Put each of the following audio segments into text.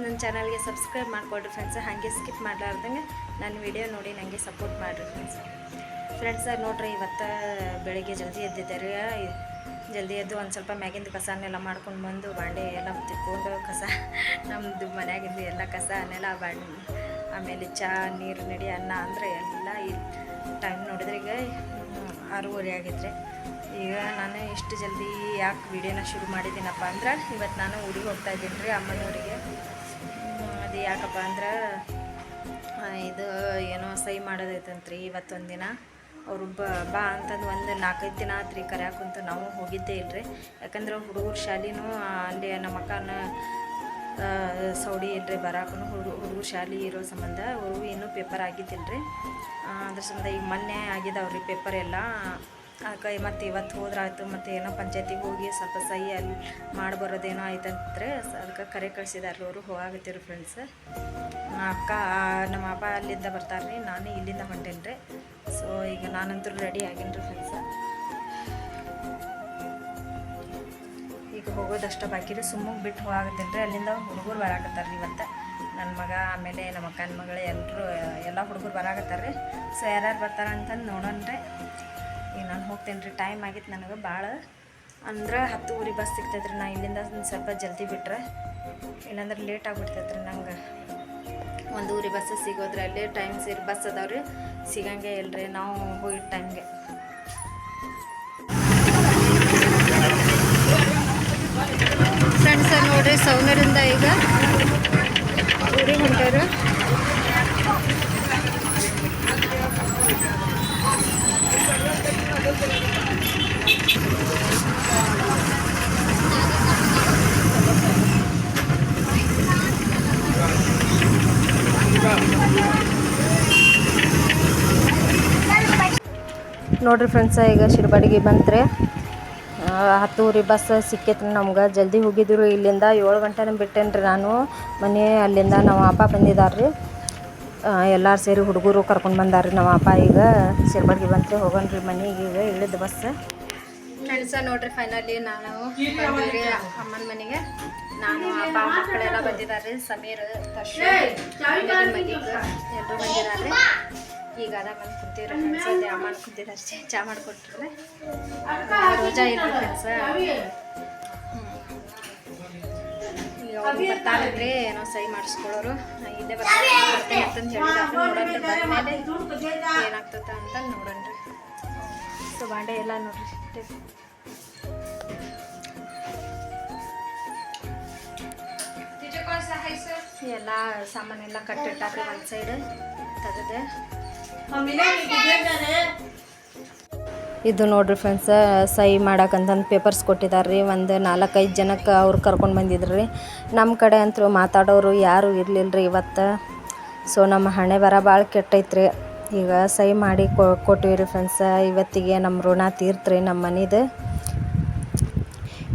ನನ್ನ ಚಾನಲ್ಗೆ ಸಬ್ಸ್ಕ್ರೈಬ್ ಮಾಡಿಕೊಡ್ರಿ ಫ್ರೆಂಡ್ಸ್, ಹಾಗೆ ಸ್ಕಿಪ್ ಮಾಡಲಾರ್ದಂಗೆ ನನ್ನ ವಿಡಿಯೋ ನೋಡಿ ನನಗೆ ಸಪೋರ್ಟ್ ಮಾಡಿರಿ ಫ್ರೆಂಡ್ಸ್. ಫ್ರೆಂಡ್ಸ್, ನೋಡ್ರಿ ಇವತ್ತು ಬೆಳಿಗ್ಗೆ ಜಲ್ದಿ ಎದ್ದಿದ್ದಾರೆ. ಜಲ್ದಿ ಎದ್ದು ಒಂದು ಸ್ವಲ್ಪ ಮ್ಯಾಗಿಂದು ಕಸನೆಲ್ಲ ಮಾಡ್ಕೊಂಡು ಬಂದು ಬಾಂಡೆ ಎಲ್ಲ ತಿಕ್ಕೊಂಡು ಕಸ ನಮ್ಮದು ಮನ್ಯಾಗಿಂದು ಎಲ್ಲ ಕಸ ನೆಲ ಬಾಂಡೆ, ಆಮೇಲೆ ಚಹಾ ನೀರು, ನಡಿ, ಅನ್ನ ಅಂದರೆ ಎಲ್ಲ ಟೈಮ್ ನೋಡಿದ್ರೆ ಈಗ ಆರೂವರೆ ಆಗಿದ್ರೆ. ಈಗ ನಾನು ಇಷ್ಟು ಜಲ್ದಿ ಯಾಕೆ ವಿಡಿಯೋನ ಶುರು ಮಾಡಿದ್ದೀನಪ್ಪ ಅಂದ್ರೆ ಇವತ್ತು ನಾನು ಊರಿಗೆ ಹೋಗ್ತಾ ಇದ್ದೀನಿ ರೀ ಅಮ್ಮನೂರಿಗೆ. ಹ್ಮ್, ಯಾಕಪ್ಪ ಅಂದ್ರೆ ಇದು ಏನೋ ಸಹಿ ಮಾಡೋದೈತಂತ್ರಿ. ಇವತ್ತೊಂದು ದಿನ ಅವರು ಬ ಅಂತಂದು ಒಂದು ನಾಲ್ಕೈದು ದಿನ ಆತ್ರಿ ಕರ್ಯಾಕುಂತು ನಾವು ಹೋಗಿದ್ದೇ ಇಲ್ರಿ. ಯಾಕಂದ್ರೆ ಹುಡುಗರ ಶಾಲಿನೂ ಅಲ್ಲಿ ನಮ್ಮ ಅಕ್ಕನ ಸೌಡಿ ಇಲ್ರಿ ಬರಾಕೂ ಹುಡುಗ ಹುಡುಗರು ಶಾಲಿ ಇರೋ ಸಂಬಂಧ ಅವ್ರಿಗೂ ಇನ್ನೂ ಪೇಪರ್ ಆಗಿದ್ದಿಲ್ರಿ. ಆ, ಅದ್ರ ಸಂಬಂಧ ಈಗ ಮೊನ್ನೆ ಆಗಿದಾವ್ರಿ ಪೇಪರ್ ಎಲ್ಲ. ಅದಕ್ಕೆ ಮತ್ತು ಇವತ್ತು ಹೋದ್ರಾಯ್ತು, ಮತ್ತು ಏನೋ ಪಂಚಾಯತಿಗೆ ಹೋಗಿ ಸ್ವಲ್ಪ ಸಹಿ ಅಲ್ಲಿ ಮಾಡ್ಬರೋದೇನೋ ಬರೋದೇನೋ ಆಯ್ತಂದ್ರೆ ಅದಕ್ಕೆ ಕರೆ ಕಳಿಸಿದಾರೆ ಅವರು ಹೋಗಾಗತ್ತಿರು ಫ್ರೆಂಡ್ಸ್ ಅಕ್ಕ, ನಮ್ಮ ಅಪ್ಪ ಅಲ್ಲಿಂದ ಬರ್ತಾರೆ ರೀ ನಾನು ಇಲ್ಲಿಂದ ಹೊಂಟೇನಿ ರೀ ಸೊ ಈಗ ನಾನಂತೂ ರೆಡಿ ಆಗಿನ್ರಿ ಫ್ರೆಂಡ್ಸ್ ಈಗ ಹೋಗೋದಷ್ಟು ಬಾಕಿ ರೀ ಸುಮ್ಮನೆ ಬಿಟ್ಟು ಹೋಗಾಕತ್ತೀನಿ ರೀ ಅಲ್ಲಿಂದ ಹುಡುಗರು ಬರಾಕತ್ತಾರೆ ರೀ ಇವತ್ತು. ನನ್ನ ಮಗ, ಆಮೇಲೆ ನಮ್ಮ ಅಕ್ಕನ ಮಗಳು ಎಲ್ಲರೂ ಎಲ್ಲ ಹುಡುಗರು ಬರಾಕತ್ತಾರೆ ರೀ ಸೊ ಯಾರ್ಯಾರು ಬರ್ತಾರೆ ಅಂತಂದು ನೋಡೋಣ ರೀ ಈಗ ನಾನು ಹೋಗ್ತೇನೆ ರೀ. ಟೈಮ್ ಆಗಿತ್ತು ನನಗೆ ಭಾಳ. ಅಂದ್ರೆ ಹತ್ತುವರೆ ಬಸ್ ಸಿಗ್ತೈತ್ರಿ ನಾ ಇಲ್ಲಿಂದ ಸ್ವಲ್ಪ ಜಲ್ದಿ ಬಿಟ್ರೆ. ಇಲ್ಲಾಂದ್ರೆ ಲೇಟ್ ಆಗಿಬಿಡ್ತೈತ್ರಿ ನಂಗೆ. ಒಂದು ಊರಿ ಬಸ್ ಸಿಗೋದ್ರಲ್ಲಿ ಟೈಮ್ ಸೇರಿ ಬಸ್ ಅದಾವ್ರಿ ಸಿಗಂಗೆ ಇಲ್ರಿ ನಾವು ಹೋಗಿದ್ದ ಟೈಮ್ಗೆ ಫ್ರೆಂಡ್ಸ್ ನೋಡ್ರಿ ಸೌನರಿಂದ ಈಗ. ಊರಿಗೆ ಹೊಂಟವ್ರು. ನೋಡ್ರಿ ಫ್ರೆಂಡ್ಸ ಈಗ ಶಿರ್ಬಾಡಿಗೆ ಬಂತ್ರಿ. ಹತ್ತೂರಿ ಬಸ್ ಸಿಕ್ಕೈತ್ರಿ ನಮ್ಗೆ. ಜಲ್ದಿ ಹೋಗಿದ್ರು ಇಲ್ಲಿಂದ. ಏಳು ಗಂಟೆನ ಬಿಟ್ಟೇನ್ರಿ ನಾನು. ಮನೆ ಅಲ್ಲಿಂದ ನಮ್ಮ ಅಪ್ಪ ಬಂದಿದ್ದಾರೆ ಎಲ್ಲರೂ ಸೇರಿ ಹುಡುಗರು ಕರ್ಕೊಂಡು ಬಂದಾರ್ರಿ ನಮ್ಮ ಅಪ್ಪ. ಈಗ ಸಿರ್ಬಡ್ಗೆ ಬಂತು ಹೋಗೋಣ ಹೋಗೋಣ್ರಿ ಮನೆಗೆ. ಈಗ ಇಳಿದ ಬಸ್. ಫ್ರೆಂಡ್ಸ ನೋಡ್ರಿ ಫೈನಲಿ ನಾನು ಅಮ್ಮನ ಮನೆಗೆ. ನಾನು ಅಪ್ಪ ಮಕ್ಕಳೆಲ್ಲ ಬಂದಿದ್ದಾರೆ ಸಮೀರ್ ಎಲ್ಲರೂ ಬಂದಿದ್ದಾರೆ ಈಗ ಅದ ಮನೆ ಕುಂತೀವ್ರಿ ಫ್ರೆಂಡ್ಸ್ ಅದೇ ಅಮ್ಮನ ಕುಂತಿದ್ದಾರೆ ಚಾ ಚಾ ಮಾಡಿಕೊಟ್ರೆ. ರೋಜಾ ಇರ್ಬೇಕು ಫ್ರೆಂಡ್ಸ್ ಬರ್ತಾರಲ್ರಿ ಏನೋ ಸಹಿ ಮಾಡಿಸ್ಕೊಳ್ಳೋರು. ನಾ ಇಲ್ಲೇ ಬರ್ತೀನಿ ಅಂತಂದು ಹೇಳಿದಾರೆ ನೋಡೋಣ್ರಿ ಬಂದಮೇಲೆ ಏನಾಗ್ತದ ಅಂತ ನೋಡೋಣ. ಸೊ ಬಾಂಡೆ ಎಲ್ಲ ನೋಡ್ರಿ. ಎಲ್ಲ ಸಾಮಾನೆಲ್ಲ ಕಟ್ಟಿಟ್ಟಾರ್ರಿ ಒಂದು ಸೈಡ್ ತೆಗೆದೆ. ಇದು ನೋಡ್ರಿ ಫ್ರೆಂಡ್ಸ್ ಸಹಿ ಮಾಡಕ್ಕಂತಂದು ಪೇಪರ್ಸ್ ಕೊಟ್ಟಿದ್ದಾರೆ ರೀ ಒಂದು ನಾಲ್ಕೈದು ಜನಕ್ಕೆ ಅವ್ರು ಕರ್ಕೊಂಡು ಬಂದಿದ್ರು. ರೀ ನಮ್ಮ ಕಡೆ ಅಂತೂ ಮಾತಾಡೋರು ಯಾರೂ ಇರಲಿಲ್ಲ ರೀ ಇವತ್ತು. ಸೊ ನಮ್ಮ ಹಣೆ ಬರ ಭಾಳ ಕೆಟ್ಟೈತ್ರಿ. ಈಗ ಸಹಿ ಮಾಡಿ ಕೊಟ್ಟಿವಿ ರೀ ಫ್ರೆಂಡ್ಸ ಇವತ್ತಿಗೆ ನಮ್ಮ ಋಣ ತೀರ್ತ್ರಿ ನಮ್ಮ ಮನಿದು.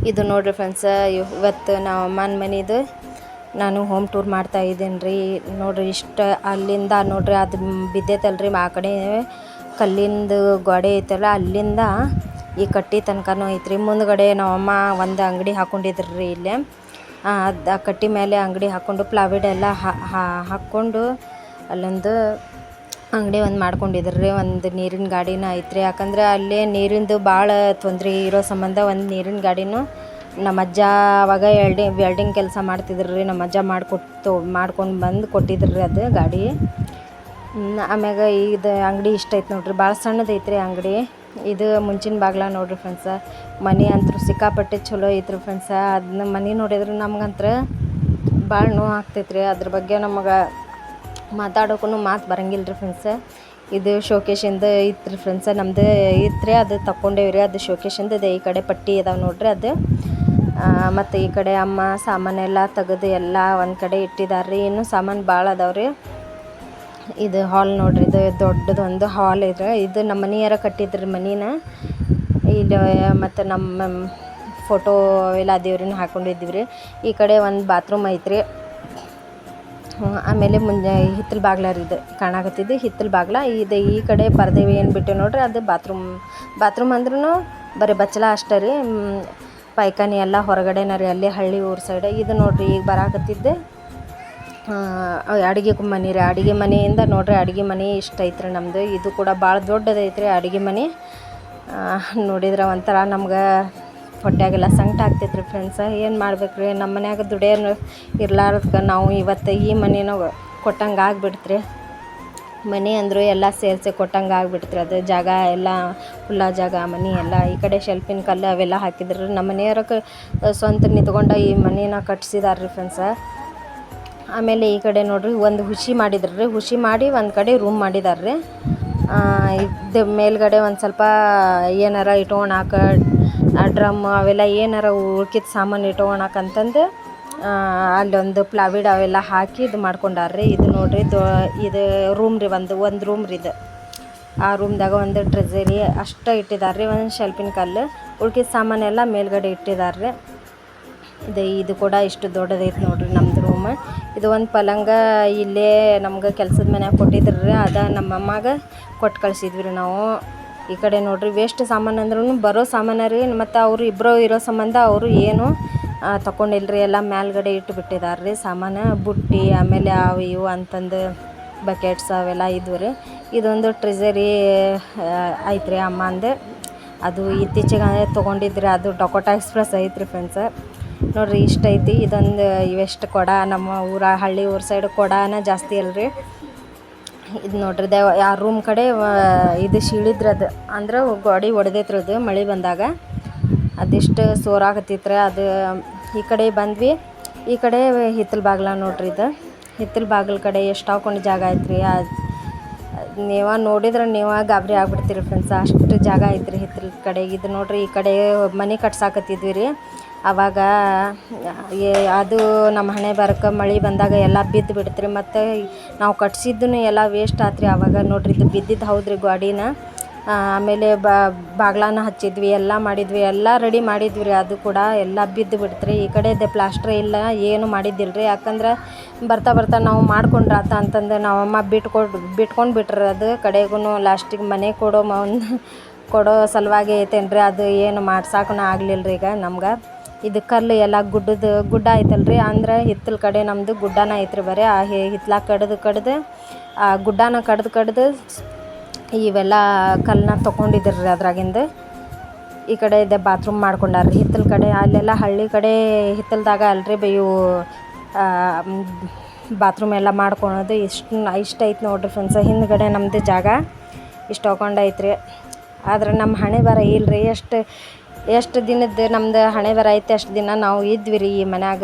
ಇದು ನೋಡ್ರಿ ಫ್ರೆಂಡ್ಸ ಇವತ್ತು ನಾವು ಅಮ್ಮನ ಮನಿದು ನಾನು ಹೋಮ್ ಟೂರ್ ಮಾಡ್ತಾ ಇದ್ದೀನಿ ರೀ ನೋಡ್ರಿ ಇಷ್ಟು ಅಲ್ಲಿಂದ ನೋಡ್ರಿ ಅದು ಬಿದ್ದೈತಲ್ರಿ, ಆ ಕಡೆ ಕಲ್ಲಿಂದು ಗೋಡೆ ಐತಲ್ಲ, ಅಲ್ಲಿಂದ ಈ ಕಟ್ಟಿ ತನಕನೂ ಐತ್ರಿ. ಮುಂದ್ಗಡೆ ನಮ್ಮಮ್ಮ ಒಂದು ಅಂಗಡಿ ಹಾಕೊಂಡಿದ್ರು ರೀ ಇಲ್ಲೇ ಅದು ಆ ಕಟ್ಟಿ ಮೇಲೆ ಅಂಗಡಿ ಹಾಕ್ಕೊಂಡು ಪ್ಲಾವಿಡ್ ಎಲ್ಲ ಹಾಕ್ಕೊಂಡು ಅಲ್ಲೊಂದು ಅಂಗಡಿ ಒಂದು ಮಾಡ್ಕೊಂಡಿದ್ರು. ರೀ ಒಂದು ನೀರಿನ ಗಾಡಿನ ಐತ್ರಿ. ಯಾಕಂದ್ರೆ ಅಲ್ಲೇ ನೀರಿಂದು ಭಾಳ ತೊಂದರೆ. ಇರೋ ಸಂಬಂಧ ಒಂದು ನೀರಿನ ಗಾಡಿನೂ ನಮ್ಮ ಅಜ್ಜ ಅವಾಗ ವೆಲ್ಡಿಂಗ್ ವೆಲ್ಡಿಂಗ್ ಕೆಲಸ ಮಾಡ್ತಿದ್ರು. ರೀ ನಮ್ಮ ಅಜ್ಜ ಮಾಡಿಕೊಟ್ಟು, ಮಾಡ್ಕೊಂಡು ಬಂದು ಕೊಟ್ಟಿದ್ರು ರೀ ಅದು ಗಾಡಿ. ಆಮ್ಯಾಗ ಇದು ಅಂಗಡಿ ಇಷ್ಟ ಐತೆ ನೋಡ್ರಿ. ಭಾಳ ಸಣ್ಣದು ಐತ್ರಿ ಅಂಗಡಿ. ಇದು ಮುಂಚಿನ ಬಾಗ್ಲ ನೋಡ್ರಿ ಫ್ರೆಂಡ್ಸ ಮನೆ ಅಂತೂ ಸಿಕ್ಕಾಪಟ್ಟೆ ಚಲೋ ಐತ್ರಿ ಫ್ರೆಂಡ್ಸ ಅದನ್ನ ಮನೆ ನೋಡಿದ್ರೆ ನಮ್ಗಂತ್ರ ಭಾಳ ನೋವು ಆಗ್ತೈತ್ರಿ. ಅದ್ರ ಬಗ್ಗೆ ನಮಗೆ ಮಾತಾಡೋಕ್ಕೂ ಮಾತು ಬರಂಗಿಲ್ಲ ರೀ ಫ್ರೆಂಡ್ಸ ಇದು ಶೋಕೇಶಿಂದ ಐತ್ರಿ ಫ್ರೆಂಡ್ಸ ನಮ್ದು ಇತ್ರಿ ಅದು ತಗೊಂಡೇವ್ರಿ ಅದು ಶೋಕೇಶಿಂದ ಇದೆ. ಈ ಕಡೆ ಪಟ್ಟಿ ಇದಾವೆ ನೋಡ್ರಿ ಅದು. ಮತ್ತು ಈ ಕಡೆ ಅಮ್ಮ ಸಾಮಾನೆಲ್ಲ ತೆಗೆದು ಎಲ್ಲ ಒಂದು ಕಡೆ ಇಟ್ಟಿದ್ದಾರೆ ರೀ ಇನ್ನೂ ಸಾಮಾನು ಭಾಳ ಅದಾವೆ ರೀ ಇದು ಹಾಲ್ ನೋಡ್ರಿ, ಇದು ದೊಡ್ಡದೊಂದು ಹಾಲ್ ಇದೆ. ಇದು ನಮ್ಮ ಮನೆಯರ ಕಟ್ಟಿದ್ರಿ ಮನಿನ. ಇದು, ಮತ್ತು ನಮ್ಮ ಫೋಟೋ ಎಲ್ಲ ದೇವ್ರನ್ನ ಹಾಕೊಂಡಿದ್ದೀವಿ ರೀ ಈ ಕಡೆ ಒಂದು ಬಾತ್ರೂಮ್ ಐತ್ರಿ. ಆಮೇಲೆ ಮುಂಜಾ ಹಿತ್ತಲ ರೀ ಇದು ಕಾಣಾಕತ್ತಿದ್ದು, ಹಿತ್ತಲ ಬಾಗ್ಲ. ಇದು ಈ ಕಡೆ ಪರದೆ ಏನು ಬಿಟ್ಟು ನೋಡ್ರಿ, ಅದು ಬಾತ್ರೂಮ್ ಬಾತ್ರೂಮ್ ಅಂದ್ರೂ ಬರೀ ಬಚ್ಚಲ ಅಷ್ಟೇ ರೀ. ಪೈಕಾನಿ ಪೈಖಾನೆ ಎಲ್ಲ ಹೊರಗಡೆನ ರೀ, ಅಲ್ಲಿ ಹಳ್ಳಿ ಊರ ಸೈಡ್ ಇದು ನೋಡ್ರಿ, ಈಗ ಬರಾಕತ್ತಿದ್ದೆ. ಅಡುಗೆ ಮನೆ ರೀ. ಅಡುಗೆ ಮನೆಯಿಂದ ನೋಡ್ರಿ, ಅಡುಗೆ ಮನೆ ಇಷ್ಟ ಐತ್ರಿ ನಮ್ಮದು ಇದು ಕೂಡ ಭಾಳ ದೊಡ್ಡದೈತ್ರಿ ಅಡುಗೆ ಮನೆ. ನೋಡಿದ್ರೆ ಒಂಥರ ನಮ್ಗೆ ಹೊಟ್ಟೆಗೆಲ್ಲ ಸಂಕಟ ಆಗ್ತೈತ್ರಿ ಫ್ರೆಂಡ್ಸ ಏನು ಮಾಡ್ಬೇಕ್ರಿ? ನಮ್ಮ ಮನ್ಯಾಗ ದುಡಿಯೋನು ಇರ್ಲಾರ್ದಕ್ಕೆ ನಾವು ಇವತ್ತು ಈ ಮನೇನ ಕೊಟ್ಟಂಗೆ ಆಗಿಬಿಡ್ತ್ರಿ ಮನೆ ಅಂದರೂ ಎಲ್ಲ ಸೇರಿಸಿ ಕೊಟ್ಟಂಗೆ ಆಗ್ಬಿಡ್ತ್ರಿ ಅದು ಜಾಗ ಎಲ್ಲ ಹುಲ್ಲ ಜಾಗ, ಮನೆ ಎಲ್ಲ ಈ ಕಡೆ ಶೆಲ್ಫಿನ ಕಲ್ಲು ಅವೆಲ್ಲ ಹಾಕಿದ್ರು. ನಮ್ಮ ಮನೆಯವ್ರಕ್ಕೆ ಸ್ವಂತ ನಿಂತ್ಕೊಂಡು ಈ ಮನೇನ ಕಟ್ಸಿದಾರೆ ರೀ ಫ್ರೆಂಡ್ಸ ಆಮೇಲೆ ಈ ಕಡೆ ನೋಡ್ರಿ, ಒಂದು ಹುಸಿ ಮಾಡಿದ್ರು ಹುಸಿ ಮಾಡಿ ಒಂದು ಕಡೆ ರೂಮ್ ಮಾಡಿದಾರೆ ರೀ ಇದು ಮೇಲ್ಗಡೆ ಒಂದು ಸ್ವಲ್ಪ ಏನಾರ ಇಟ್ಕೊಳಾಕ ಡ್ರಮ್ ಅವೆಲ್ಲ ಏನಾರ ಉಳ್ಕಿದ ಸಾಮಾನು ಇಟ್ಕೊಳಕಂತಂದು ಅಲ್ಲೊಂದು ಪ್ಲಾವಿಡ್ ಅವೆಲ್ಲ ಹಾಕಿ ಇದು ಮಾಡ್ಕೊಂಡಾರ ರೀ ಇದು ನೋಡ್ರಿ ದೊ, ಇದು ರೂಮ್ ರೀ ಒಂದು ಒಂದು ರೂಮ್ ರೀ ಇದು. ಆ ರೂಮ್ದಾಗ ಒಂದು ಟ್ರೆಜರಿ ಅಷ್ಟು ಇಟ್ಟಿದ್ದಾರೆ ರೀ ಒಂದು ಶೆಲ್ಪಿನ ಕಲ್ಲು. ಉಳ್ಕಿದ ಸಾಮಾನೆಲ್ಲ ಮೇಲ್ಗಡೆ ಇಟ್ಟಿದ್ದಾರೆ ರೀ ಇದು ಇದು ಕೂಡ ಇಷ್ಟು ದೊಡ್ಡದೈತೆ ನೋಡ್ರಿ ನಮ್ದು. ರೂಮ್ ಇದು ಒಂದು ಪಲಂಗ ಇಲ್ಲೇ ನಮ್ಗೆ ಕೆಲ್ಸದ ಮನ್ಯಾಗ ಕೊಟ್ಟಿದ್ರು ಅದ ನಮ್ಮ ಅಮ್ಮಗೆ ಕೊಟ್ಟು ಕಳ್ಸಿದ್ವಿ ರೀ ನಾವು. ಈ ಕಡೆ ನೋಡ್ರಿ ವೇಸ್ಟ್ ಸಾಮಾನು ಅಂದ್ರೂ ಬರೋ ಸಾಮಾನು ರೀ, ಮತ್ತು ಅವರು ಇಬ್ಬರು ಇರೋ ಸಂಬಂಧ ಅವರು ಏನು ತಗೊಂಡಿಲ್ಲ ರೀ ಎಲ್ಲ ಮ್ಯಾಲ್ಗಡೆ ಇಟ್ಟು ಬಿಟ್ಟಿದ್ದಾರೆ ರೀ ಸಾಮಾನು. ಬುಟ್ಟಿ, ಆಮೇಲೆ ಅವು ಇವು ಅಂತಂದು ಬಕೆಟ್ಸ್ ಅವೆಲ್ಲ ಇದ್ವು ರೀ. ಇದೊಂದು ಟ್ರೆಜರಿ ಐತ್ರಿ ಅಮ್ಮಂದು. ಅದು ಇತ್ತೀಚೆಗೆ ತೊಗೊಂಡಿದ್ರಿ, ಅದು ಡೊಕೋಟಾ ಎಕ್ಸ್ಪ್ರೆಸ್ ಐತ್ರಿ ಫ್ರೆಂಡ್ಸ ನೋಡ್ರಿ ಇಷ್ಟ ಐತಿ. ಇದೊಂದು ಇವೆಷ್ಟು ಕೊಡ, ನಮ್ಮ ಊರ, ಹಳ್ಳಿ ಊರ ಸೈಡ್ ಕೊಡನ ಜಾಸ್ತಿ ಅಲ್ರಿ. ಇದು ನೋಡ್ರಿ ದೇವ, ಆ ರೂಮ್ ಕಡೆ ಇದು ಅದು, ಅಂದ್ರೆ ಗೋಡೆ ಒಡೆದೈತ್ರಿ ಅದು ಮಳೆ ಬಂದಾಗ. ಅದಿಷ್ಟು ಸೋರಾಕತ್ತಿತ್ತು ಅದು. ಈ ಕಡೆ ಬಂದ್ವಿ, ಈ ಕಡೆ ಹಿತ್ತಲ ಬಾಗ್ಲ ನೋಡ್ರಿ ಇದು. ಹಿತ್ತಲ ಬಾಗಿಲ ಕಡೆ ಎಷ್ಟು ಹಾಕೊಂಡು ಜಾಗ ಐತ್ರಿ. ನೀವ ನೋಡಿದ್ರೆ ನೀವ ಗಾಬರಿ ಆಗ್ಬಿಡ್ತೀರಿ ಫ್ರೆಂಡ್ಸ್ ಅಷ್ಟು ಜಾಗ ಐತ್ರಿ ಹಿತ್ತಲ ಕಡೆ. ಇದು ನೋಡ್ರಿ ಈ ಕಡೆ ಮನೆ ಕಟ್ಸಾಕತ್ತಿದ್ವಿ ರೀ ಆವಾಗ ಏ- ಅದು ನಮ್ಮ ಹಣೆ ಬರಕ್ಕೆ ಮಳೆ ಬಂದಾಗ ಎಲ್ಲ ಬಿದ್ದು ಬಿಡ್ತ್ರಿ. ಮತ್ತು ನಾವು ಕಟ್ಸಿದ್ದನ್ನು ಎಲ್ಲ ವೇಸ್ಟ್ ಆತ್ರಿ ಆವಾಗ ನೋಡ್ರಿ, ಇದು ಬಿದ್ದಿದ್ದು ಹೌದ್ರಿ ಗಾಡಿನ ಆಮೇಲೆ ಬಾಗ್ಲಾನ ಹಚ್ಚಿದ್ವಿ, ಎಲ್ಲ ಮಾಡಿದ್ವಿ, ಎಲ್ಲ ರೆಡಿ ಮಾಡಿದ್ವಿ ರೀ. ಅದು ಕೂಡ ಎಲ್ಲ ಬಿದ್ದು ಬಿಡ್ತ್ರಿ. ಈ ಕಡೆದೆ ಪ್ಲಾಸ್ಟ್ರ್ ಇಲ್ಲ, ಏನು ಮಾಡಿದ್ದಿಲ್ಲ ರೀ ಯಾಕಂದ್ರೆ ಬರ್ತಾ ಬರ್ತಾ ನಾವು ಮಾಡ್ಕೊಂಡ್ರೆ ಆತ ಅಂತಂದು ನಾವಮ್ಮ ಬಿಟ್ಕೊಡ್, ಬಿಟ್ಕೊಂಡು ಬಿಟ್ರಿ. ಅದು ಕಡೆಗೂ ಲಾಸ್ಟಿಗೆ ಮನೆ ಕೊಡೋ ಮನ್, ಕೊಡೋ ಸಲುವಾಗಿ ಐತೇನ್ರಿ. ಅದು ಏನು ಮಾಡ್ಸಾಕೂ ಆಗಲಿಲ್ಲ ರೀ ಈಗ ನಮ್ಗೆ. ಇದು ಕಲ್ಲು ಎಲ್ಲ ಗುಡ್ಡದ ಗುಡ್ಡ ಐತಲ್ರಿ. ಅಂದ್ರೆ ಹಿತ್ತಲ ಕಡೆ ನಮ್ಮದು ಗುಡ್ಡನ ಐತ್ರಿ ಬರೀ. ಆ ಹಿತ್ತಲ ಕಡ್ದು ಕಡ್ದು, ಆ ಗುಡ್ಡನ ಕಡ್ದು ಕಡ್ದು ಇವೆಲ್ಲ ಕಲ್ಲನ್ನ ತೊಗೊಂಡಿದ್ರು ರೀ ಅದ್ರಾಗಿಂದ. ಈ ಕಡೆ ಇದೆ ಬಾತ್ರೂಮ್ ಮಾಡ್ಕೊಂಡಾರ ರೀ ಹಿತ್ತಲ ಕಡೆ ಅಲ್ಲೆಲ್ಲ ಹಳ್ಳಿ ಕಡೆ ಹಿತ್ತಲದಾಗ ಅಲ್ರಿ ಇವು ಬಾತ್ರೂಮ್ ಎಲ್ಲ ಮಾಡ್ಕೊಳೋದು ಇಷ್ಟು, ಇಷ್ಟ ಐತೆ ನೋಡಿರಿ ಫ್ರೆಂಡ್ಸ ಹಿಂದ್ಗಡೆ ನಮ್ಮದು ಜಾಗ ಇಷ್ಟು ತೊಗೊಂಡು ಐತ್ರಿ ಆದ್ರೆ ನಮ್ಮ ಹಣೆ ಬರ ಇಲ್ರಿ. ಎಷ್ಟು ಎಷ್ಟು ದಿನದ್ದು ನಮ್ದು ಹಣೆ ಬರ ಐತೆ, ಅಷ್ಟು ದಿನ ನಾವು ಇದ್ವಿ ರೀ ಈ ಮನ್ಯಾಗ.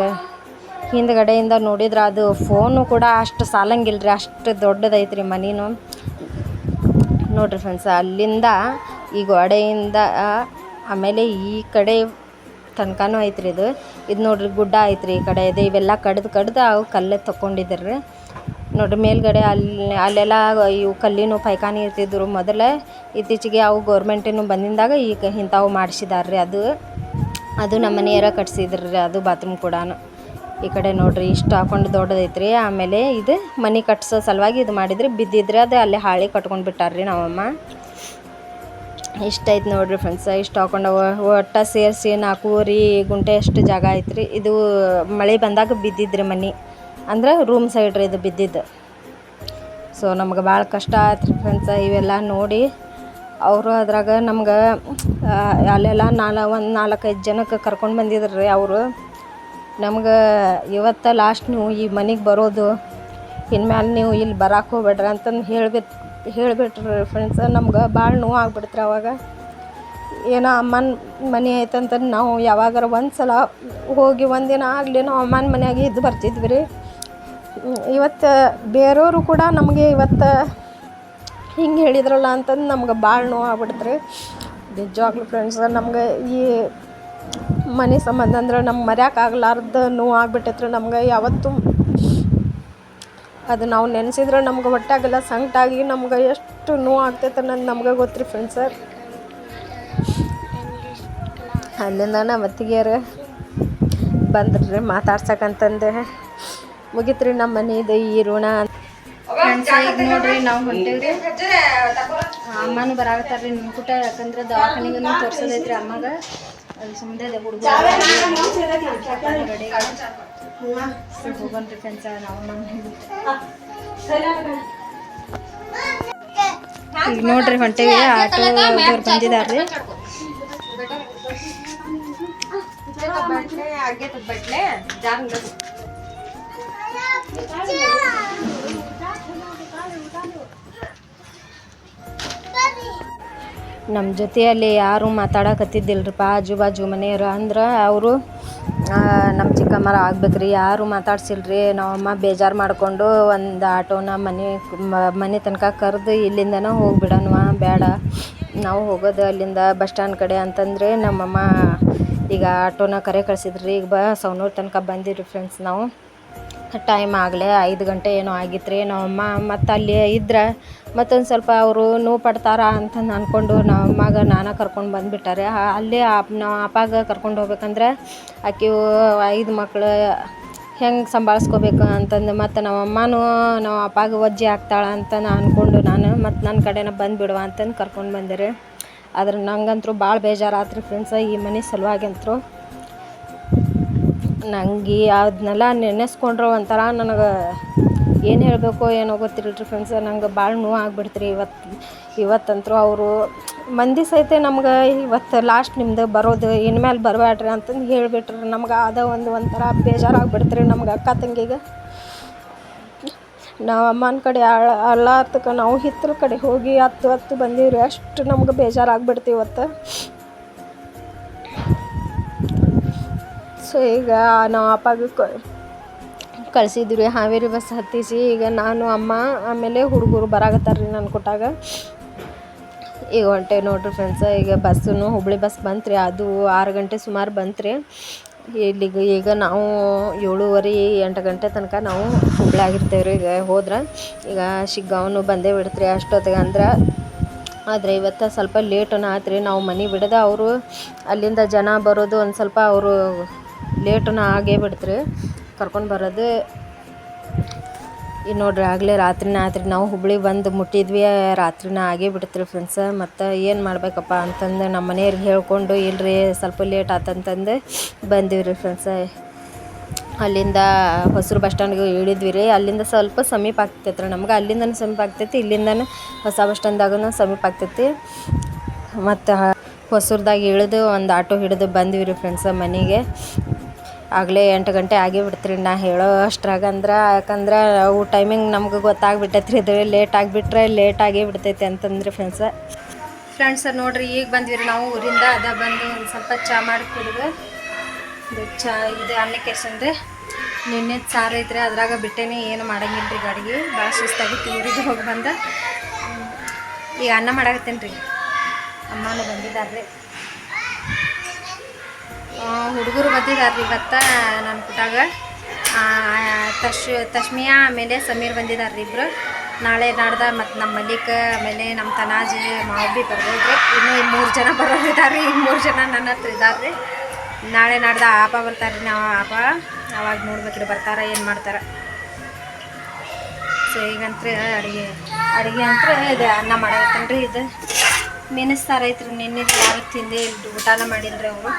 ಹಿಂದ್ಗಡೆಯಿಂದ ನೋಡಿದ್ರೆ ಅದು ಫೋನು ಕೂಡ ಅಷ್ಟು ಸಾಲಂಗಿಲ್ಲ ರೀ ಅಷ್ಟು ದೊಡ್ಡದೈತೆ ರೀ ಮನೇನು. ನೋಡ್ರಿ ಫ್ರೆಂಡ್ಸ್ ಅಲ್ಲಿಂದ ಈ ಗೋಡೆಯಿಂದ ಆಮೇಲೆ ಈ ಕಡೆ ತನಕನೂ ಐತ್ರಿ ಇದು. ಇದು ನೋಡ್ರಿ ಗುಡ್ಡ ಐತ್ರಿ ಈ ಕಡೆ, ಇದೆ ಇವೆಲ್ಲ ಕಡ್ದು ಕಡ್ದು ಅವು ಕಲ್ಲೇ ತಗೊಂಡಿದ್ದಾರೆ ನೋಡ್ರಿ, ಮೇಲ್ಗಡೆ ಅಲ್ಲಿ ಅಲ್ಲೆಲ್ಲ ಇವು ಕಲ್ಲಿನ ಪೈಖಾನೆ ಇರ್ತಿದ್ರು. ಮೊದಲೇ ಇತ್ತೀಚೆಗೆ ಅವು ಗೌರ್ಮೆಂಟಿನ ಬಂದಿಂದಾಗ ಈಗ ಇಂಥವು ಮಾಡಿಸಿದಾರೆ ರೀ ಅದು ಅದು ನಮ್ಮ ಮನೆಯರ ಕಟ್ಸಿದ್ರು ರೀ, ಅದು ಬಾತ್ರೂಮ್ ಕೂಡ ಈ ಕಡೆ ನೋಡಿರಿ, ಇಷ್ಟು ಹಾಕೊಂಡು ದೊಡ್ಡದೈತ್ರಿ. ಆಮೇಲೆ ಇದು ಮನೆ ಕಟ್ಸೋ ಸಲುವಾಗಿ ಇದು ಮಾಡಿದ್ರಿ. ಬಿದ್ದಿದ್ರೆ ಅದು ಅಲ್ಲೇ ಹಾಳಿ ಕಟ್ಕೊಂಡು ಬಿಟ್ಟಾರ್ರಿ ನಮ್ಮಮ್ಮ ಇಷ್ಟ ಐತೆ ನೋಡ್ರಿ ಫ್ರೆಂಡ್ಸ್ ಇಷ್ಟು ಹಾಕೊಂಡು ಒಟ್ಟು ಸೇರಿಸಿ ನಾಲ್ಕೂವರೆ ಗುಂಟೆ ಅಷ್ಟು ಜಾಗ ಐತ್ರಿ. ಇದು ಮಳೆ ಬಂದಾಗ ಬಿದ್ದಿದ್ರಿ ಮನೆ. ಅಂದ್ರೆ ರೂಮ್ ಸೈಡ್ ಇದು ಬಿದ್ದಿದ್ದು. ಸೊ ನಮ್ಗೆ ಭಾಳ ಕಷ್ಟ ಆಯ್ತು ರೀ ಫ್ರೆಂಡ್ಸ ಇವೆಲ್ಲ ನೋಡಿ. ಅವರು ಅದ್ರಾಗ ನಮ್ಗೆ ಅಲ್ಲೆಲ್ಲ ನಾಲ್, ಒಂದು ನಾಲ್ಕೈದು ಜನಕ್ಕೆ ಕರ್ಕೊಂಡು ಬಂದಿದ್ರು ರೀ ಅವರು. ನಮ್ಗೆ ಇವತ್ತು ಲಾಸ್ಟ್ ನೀವು ಈ ಮನೆಗೆ ಬರೋದು ಇನ್ಮೇಲೆ ನೀವು ಇಲ್ಲಿ ಬರಕ್ಕೆ ಹೋಗ್ಬೇಡ್ರಿ ಅಂತಂದು ಹೇಳ್ಬಿಟ್ಟು ಹೇಳ್ಬಿಟ್ರಿ ಫ್ರೆಂಡ್ಸ ನಮ್ಗೆ ಭಾಳ ನೋವು ಆಗ್ಬಿಡ್ತ್ರಿ ಅವಾಗ. ಏನೋ ಅಮ್ಮನ ಮನೆ ಐತಂತ ನಾವು ಯಾವಾಗಾರ ಒಂದು ಸಲ ಹೋಗಿ ಒಂದಿನ ಆಗಲಿ, ನಾವು ಅಮ್ಮನ ಮನೆಯಾಗೆ ಇದ್ದು ಬರ್ತಿದ್ವಿ ರೀ. ಇವತ್ತು ಬೇರೆಯವರು ಕೂಡ ನಮಗೆ ಇವತ್ತು ಹಿಂಗೆ ಹೇಳಿದ್ರಲ್ಲ ಅಂತಂದು ನಮ್ಗೆ ಭಾಳ ನೋವು ಆಗ್ಬಿಡ್ತ್ರಿ ನಿಜವಾಗ್ಲೂ ಫ್ರೆಂಡ್ಸ್ ನಮ್ಗೆ ಈ ಮನೆ ಸಂಬಂಧ ಅಂದ್ರೆ ನಮ್ಗೆ ಮರ್ಯಾಕಾಗ್ಲಾರ್ದ ನೋವು ಆಗ್ಬಿಟ್ಟೈತ್ರಿ ನಮ್ಗೆ. ಯಾವತ್ತೂ ಅದು ನಾವು ನೆನೆಸಿದ್ರೆ ನಮ್ಗೆ ಹೊಟ್ಯಾಗೆಲ್ಲ ಸಂಕಟಾಗಿ ನಮ್ಗೆ ಎಷ್ಟು ನೋವು ಆಗ್ತೈತೆ ಅನ್ನೋದು ನಮ್ಗೆ ಗೊತ್ತು ರೀ ಫ್ರೆಂಡ್ಸರ್ ಅಲ್ಲಿಂದ ನಮ್ಮ ಅತ್ತಿಗೆಯರು ಬಂದ್ರಿ ಮಾತಾಡ್ಸಕ್ಕಂತಂದೆ ಮುಗಿತ್ರಿ ನಮ್ಮ ಮನೆದು ಈ ಋಣ. ಈಗ ನೋಡ್ರಿ ನಾವು ಹೊಂಟೇವ್ರಿ. ಅಮ್ಮನೂ ಬರಾಕತ್ತಾರ್ರಿ ನಿಮ್ಮ ಕೂಟ ಯಾಕಂದ್ರೆ ದವಾಖಾನಿಗೂ ತೋರ್ಸೋದೈತ್ರಿ ಅಮ್ಮಗ. ಅದು ಸುಮ್ಮನೆ ಹುಡುಗ ಫ್ರೆಂಡ್ಸ ನಾವು ಈಗ ನೋಡ್ರಿ ಹೊಂಟೇವಿ ಆಟೋ ಅವ್ರು ಬಂದಿದಾರ್ರಿ. ನಮ್ಮ ಜೊತೆಯಲ್ಲಿ ಯಾರು ಮಾತಾಡಕತ್ತಿದ್ದಿಲ್ರಿಪ್ಪ ಆಜು ಬಾಜು ಮನೆಯವರು. ಅಂದ್ರೆ ಅವರು ನಮ್ಮ ಚಿಕ್ಕಮ್ಮರ ಆಗ್ಬೇಕ್ರಿ, ಯಾರು ಮಾತಾಡ್ಸಿಲ್ರಿ. ನಮ್ಮಮ್ಮ ಬೇಜಾರು ಮಾಡಿಕೊಂಡು ಒಂದು ಆಟೋನ ಮನೆ ಮನೆ ತನಕ ಕರೆದು ಇಲ್ಲಿಂದನೂ ಹೋಗಿಬಿಡೋಣ ಬೇಡ ನಾವು ಹೋಗೋದು ಅಲ್ಲಿಂದ ಬಸ್ ಸ್ಟ್ಯಾಂಡ್ ಕಡೆ ಅಂತಂದರೆ ನಮ್ಮಮ್ಮ ಈಗ ಆಟೋನ ಕರೆ ಕಳಿಸಿದ್ರಿ. ಈಗ ಬ ಸೌನೂರು ತನಕ ಬಂದಿರಿ ಫ್ರೆಂಡ್ಸ್ ನಾವು. ಟೈಮ್ ಆಗಲೇ ಐದು ಗಂಟೆ ಏನೋ ಆಗಿತ್ತು ರೀ ನಮ್ಮಮ್ಮ ಮತ್ತು ಅಲ್ಲಿ ಇದ್ರೆ ಮತ್ತೊಂದು ಸ್ವಲ್ಪ ಅವರು ನೋವು ಪಡ್ತಾರ ಅಂತಂದು ಅಂದ್ಕೊಂಡು ನಮ್ಮ ನಾನು ಕರ್ಕೊಂಡು ಬಂದುಬಿಟ್ಟಾರೆ. ಅಲ್ಲಿ ನಮ್ಮ ಅಪ್ಪಾಗ ಕರ್ಕೊಂಡು ಹೋಗ್ಬೇಕಂದ್ರೆ ಆಕೆ ಐದು ಮಕ್ಕಳು ಹೆಂಗೆ ಸಂಭಾಳಿಸ್ಕೋಬೇಕು ಅಂತಂದು ಮತ್ತು ನಮ್ಮ ಅಮ್ಮನೂ ನಮ್ಮ ಅಪ್ಪಾಗ ಒಜ್ಜೆ ಆಗ್ತಾಳೆ ಅಂತ ನಾನು ಅಂದ್ಕೊಂಡು ನಾನು ಮತ್ತು ನನ್ನ ಕಡೆನ ಬಂದುಬಿಡುವ ಅಂತಂದು ಕರ್ಕೊಂಡು ಬಂದೆ ರೀ. ಆದ್ರೆ ನಂಗಂತೂ ಭಾಳ ಬೇಜಾರಾತ್ರಿ ಫ್ರೆಂಡ್ಸ ಈ ಮನೆ ಸಲುವಾಗಂತೂ ನಂಗೆ ಅದನ್ನೆಲ್ಲ ನೆನೆಸ್ಕೊಂಡ್ರೆ ಒಂಥರ ನನಗೆ ಏನು ಹೇಳಬೇಕು ಏನೋ ಗೊತ್ತಿರಲ್ರಿ ರೀ ಫ್ರೆಂಡ್ಸ್ ನಂಗೆ ಭಾಳ ನೋವು ಆಗ್ಬಿಡ್ತು ರೀ ಇವತ್ತು. ಇವತ್ತಂತೂ ಅವರು ಮಂದಿ ಸಹಿತ ನಮ್ಗೆ ಇವತ್ತು ಲಾಸ್ಟ್ ನಿಮ್ದು ಬರೋದು, ಇನ್ಮೇಲೆ ಬರಬೇಡ್ರಿ ಅಂತಂದು ಹೇಳಿಬಿಟ್ರಿ. ನಮ್ಗೆ ಅದ ಒಂದು ಒಂಥರ ಬೇಜಾರಾಗ್ಬಿಡ್ತು ರೀ ನಮ್ಗೆ ಅಕ್ಕ ತಂಗಿಗೆ. ನಾವು ಅಮ್ಮನ ಕಡೆ ಅಳ್ಳಾರ್ತಕ ನಾವು ಹಿತ್ರ ಕಡೆ ಹೋಗಿ ಹತ್ತು ಹತ್ತು ಬಂದೀವಿ ಅಷ್ಟು ನಮ್ಗೆ ಬೇಜಾರಾಗ್ಬಿಡ್ತು ಇವತ್ತು. ಸೊ ಈಗ ನಾವು ಅಪ್ಪಾಗ ಕ, ಕಳ್ಸಿದ್ವಿ ರೀ ಹಾವೇರಿ ಬಸ್ ಹತ್ತಿಸಿ ಈಗ ನಾನು, ಅಮ್ಮ, ಆಮೇಲೆ ಹುಡುಗರು ಬರಾಕತ್ತಾರ ರೀ ನಾನು ಕೊಟ್ಟಾಗ ಈಗ ಹೊಂಟೆ ನೋಡ್ರಿ ಫ್ರೆಂಡ್ಸ ಈಗ ಬಸ್ಸು ಹುಬ್ಳಿ ಬಸ್ ಬಂತು ರೀ ಅದು ಆರು ಗಂಟೆ ಸುಮಾರು ಬಂತು ರೀ ಇಲ್ಲಿಗೆ, ಈಗ ನಾವು ಏಳುವರೆ ಎಂಟು ಗಂಟೆ ತನಕ ನಾವು ಹುಬ್ಳ್ಯಾಗಿರ್ತೇವೆ ರೀ ಈಗ ಹೋದ್ರೆ. ಈಗ ಶಿಗ್ಗಾವನು ಬಂದೇ ಬಿಡ್ತ್ರಿ ಅಷ್ಟೊತ್ತಿಗೆ ಅಂದ್ರೆ. ಆದರೆ ಇವತ್ತು ಸ್ವಲ್ಪ ಲೇಟನ ಆತ್ರಿ, ನಾವು ಮನೆ ಬಿಡದ ಅವರು ಅಲ್ಲಿಂದ ಜನ ಬರೋದು ಒಂದು ಸ್ವಲ್ಪ ಅವರು ಲೇಟನ ಆಗೇ ಬಿಡ್ತ್ರಿ. ಕರ್ಕೊಂಡು ಬರೋದು ಈಗ ನೋಡ್ರಿ ಆಗಲೇ ರಾತ್ರಿನ ಆತ್ರಿ. ನಾವು ಹುಬ್ಳಿಗೆ ಬಂದು ಮುಟ್ಟಿದ್ವಿ, ರಾತ್ರಿನ ಆಗೇ ಬಿಡ್ತ್ರಿ ಫ್ರೆಂಡ್ಸ ಮತ್ತು ಏನು ಮಾಡಬೇಕಪ್ಪ ಅಂತಂದು ನಮ್ಮ ಮನೆಯವ್ರಿಗೆ ಹೇಳ್ಕೊಂಡು ಇಲ್ರಿ, ಸ್ವಲ್ಪ ಲೇಟ್ ಆತಂತಂದು ಬಂದೀವಿ ರೀ ಫ್ರೆಂಡ್ಸ ಅಲ್ಲಿಂದ ಹೊಸರು ಬಸ್ ಸ್ಟ್ಯಾಂಡ್ಗೆ ಇಳಿದ್ವಿ ರೀ ಅಲ್ಲಿಂದ ಸ್ವಲ್ಪ ಸಮೀಪ ಆಗ್ತೈತ್ರಿ. ನಮ್ಗೆ ಅಲ್ಲಿಂದನೂ ಸಮೀಪ ಆಗ್ತೈತಿ, ಇಲ್ಲಿಂದನೂ ಹೊಸ ಬಸ್ ಸ್ಟ್ಯಾಂಡ್ದಾಗೂ ಸಮೀಪ ಆಗ್ತೈತಿ. ಮತ್ತು ಹೊಸೂರ್ದಾಗ ಇಳಿದು ಒಂದು ಆಟೋ ಹಿಡಿದು ಬಂದ್ವಿ ರೀ ಫ್ರೆಂಡ್ಸ ಮನೆಗೆ. ಆಗಲೇ ಎಂಟು ಗಂಟೆ ಆಗೇ ರೀ ನಾ ಹೇಳೋ ಅಷ್ಟ್ರಾಗ ಅಂದ್ರೆ, ಯಾಕಂದ್ರೆ ಅವು ಟೈಮಿಂಗ್ ನಮ್ಗೆ ಗೊತ್ತಾಗ್ಬಿಟ್ಟೈತೆ ರೀ ಇದು ಲೇಟ್ ಆಗಿಬಿಟ್ರೆ ಲೇಟ್ ಆಗೇ ಬಿಡ್ತೈತೆ ಅಂತಂದ್ರೆ ಫ್ರೆಂಡ್ಸ ಫ್ರೆಂಡ್ಸ್ ನೋಡಿರಿ, ಈಗ ಬಂದ್ವಿ ರೀ ನಾವು ಊರಿಂದ, ಅದ ಬಂದು ಒಂದು ಸ್ವಲ್ಪ ಚಾ ಮಾಡಿ ಕುಡಿದು, ಇದು ಚಾ ಇದು ಅನ್ನಕ್ಕೆ ರೀ. ನಿನ್ನೆ ಸಾರು ಐತ್ರಿ, ಅದ್ರಾಗ ಬಿಟ್ಟೇನೆ, ಏನು ಮಾಡಂಗಿಲ್ಲ ರೀ ಗಾಡಿಗೆ. ಭಾಳ ಸುಸ್ತಾಗಿತ್ತು, ಊರಿಗೆ ಹೋಗಿ ಬಂದ. ಈಗ ಅನ್ನ ಮಾಡಾಕತ್ತೇನೆ ರೀ ಅಮ್ಮನೂ ಬಂದಿದ್ದಾರೆ ರೀ ಹುಡುಗರು ಬಂದಿದ್ದಾರೆ ರೀ ಇವತ್ತು ನನ್ನ ಪುಟಾಗ ತಶ್, ತಶ್ಮಿಯಾ ಆಮೇಲೆ ಸಮೀರ್ ಬಂದಿದ್ದಾರೆ ರೀ ಇಬ್ಬರು ನಾಳೆ ನಾಡ್ದ ಮತ್ತು ನಮ್ಮ ಮಲ್ಲಿಕ, ಆಮೇಲೆ ನಮ್ಮ ತನಾಜ್ ಮಾವಬ್ಬಿ ಬರ್ಬೋದು ಇನ್ನೂ ಮೂರು ಜನ ಬರೋದಿದ್ದಾರೆ ರೀ ಈಗ ಮೂರು ಜನ ನನ್ನ ಹತ್ರ ಇದ್ದಾರೆ ರೀ ನಾಳೆ ನಾಡ್ದ ಆಪ ಬರ್ತಾರೆ ರೀ ನಾವು ಆಪ ಅವಾಗ ನೋಡ್ಬೇಕ್ರಿ ಬರ್ತಾರ ಏನು ಮಾಡ್ತಾರೆ. ಸೊ ಈಗಂತ್ರ ಅಡುಗೆ ಅಡುಗೆ ಅಂತ ಇದು ಅನ್ನ ಮಾಡಬೇಕನ್ರಿ ರೀ ಇದು ಮೆಣಸ್ತಾರ ಐತ್ರಿ ನಿನ್ನೆ ಯಾರು ತಿಂದೇ ಊಟನ ಮಾಡಿಲ್ರಿ ಅವರು.